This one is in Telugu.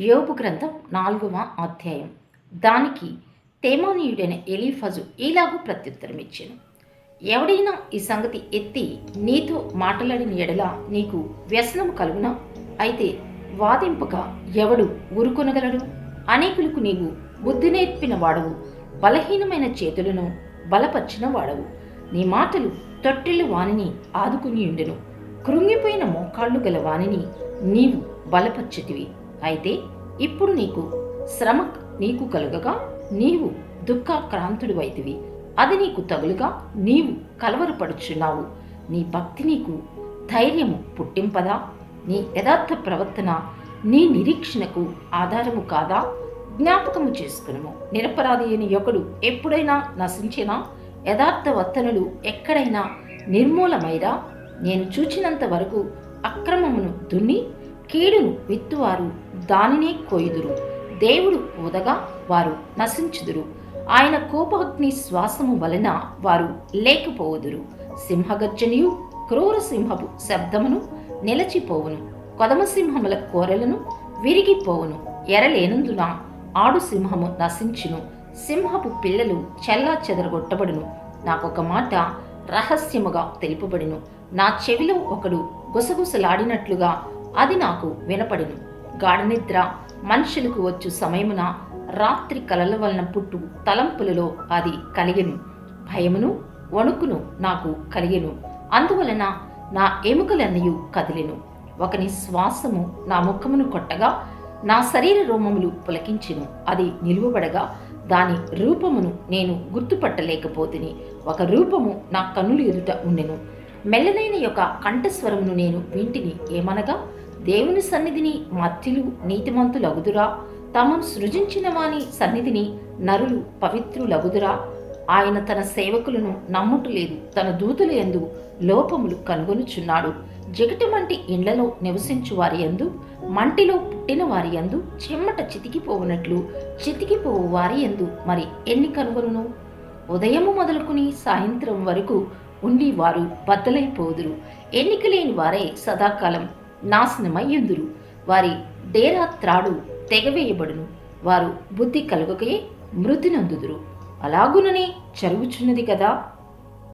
యోబు గ్రంథం నాలుగవ అధ్యాయం. దానికి తేమానీయుడైన ఎలీఫజు ఇలాగూ ప్రత్యుత్తరం ఇచ్చాను ఎవడైనా ఈ సంగతి ఎత్తి నీతో మాట్లాడిన ఎడల నీకు వ్యసనం కలుగునా? అయితే వాదింపక ఎవడు ఊరుకొనగలడు? అనేకులకు నీవు బుద్ధి నేర్పిన వాడవు బలహీనమైన చేతులను బలపరిచిన వాడవు. నీ మాటలు తొట్టెలు వానిని ఆదుకుని ఉండెను కృంగిపోయిన మోకాళ్ళు గల వానిని నీవు బలపర్చితివి. అయితే ఇప్పుడు నీకు శ్రమ నీకు కలుగగా నీవు దుఃఖాక్రాంతుడు వైతివి. అది నీకు తగులుగా నీవు కలవరపడుచున్నావు. నీ భక్తి నీకు ధైర్యము పుట్టింపదా? నీ యథార్థ ప్రవర్తన నీ నిరీక్షణకు ఆధారము కాదా? జ్ఞాపకము చేసుకునము. నిరపరాధి అయిన ఒకడు ఎప్పుడైనా నశించినా యథార్థ వర్తనలు ఎక్కడైనా నిర్మూలమైరా? నేను చూచినంత వరకు అక్రమమును దున్ని కీడును విత్తువారు దానినే కోయుదురు దేవుడు ఊదగా వారు నశించుదురు. ఆయన కోపాగ్ని శ్వాసము వలన వారు లేకపోవుదురు సింహగర్జనియు క్రూర సింహపు శబ్దమును నిలచిపోవును. కొదమ సింహముల కోరలను విరిగిపోవును. ఎరలేనందున ఆడు సింహము నశించును. సింహపు పిల్లలు చెల్లా చెదరగొట్టబడును. నాకొక మాట రహస్యముగా తెలుపబడిను. నా చెవిలో ఒకడు గుసగుసలాడినట్లుగా అది నాకు వినపడిను. గాఢనిద్ర మనుషులకు వచ్చు సమయమున రాత్రి కలల వలన పుట్టు తలంపులలో అది కలిగెను. భయమును వణుకును నాకు కలిగెను. అందువలన నా ఎముకలన్నయు కదిలెను. ఒకని శ్వాసము నా ముఖమును కొట్టగా నా శరీర రోమములు పులకించెను. అది నిలువబడగా దాని రూపమును నేను గుర్తుపట్టలేకపోతిని. ఒక రూపము నా కన్నులు ఎదుట ఉండెను. మెల్లనైన యొక్క కంఠస్వరమును నేను వింటిని ఏమనగా దేవుని సన్నిధిని మత్తిలు నీతిమంతులగుదురా. తమను సృజించిన వాని సన్నిధిని నరులు పవిత్రులగుదురా. ఆయన తన సేవకులను నమ్ముటలేదు తన దూతుల యందు లోపములు కనుగొనుచున్నాడు. జగటమంటి ఇండ్లలో నివసించు వారి యందు మంటిలో పుట్టిన వారి యందు చెమ్మట చితికిపోవునట్లు చితికిపోవు వారి యందు మరి ఎన్ని కనుగొను ఉదయము మొదలుకుని సాయంత్రం వరకు ఉండి వారు బద్దలైపోదురు. ఎన్నిక లేని వారే సదాకాలం నాశనమయ్యుందురు వారి డేరా త్రాడు తెగవేయబడును. వారు బుద్ధి కలుగకే మృతి నందుదురు. అలాగుననే జరుగుచున్నది కదా?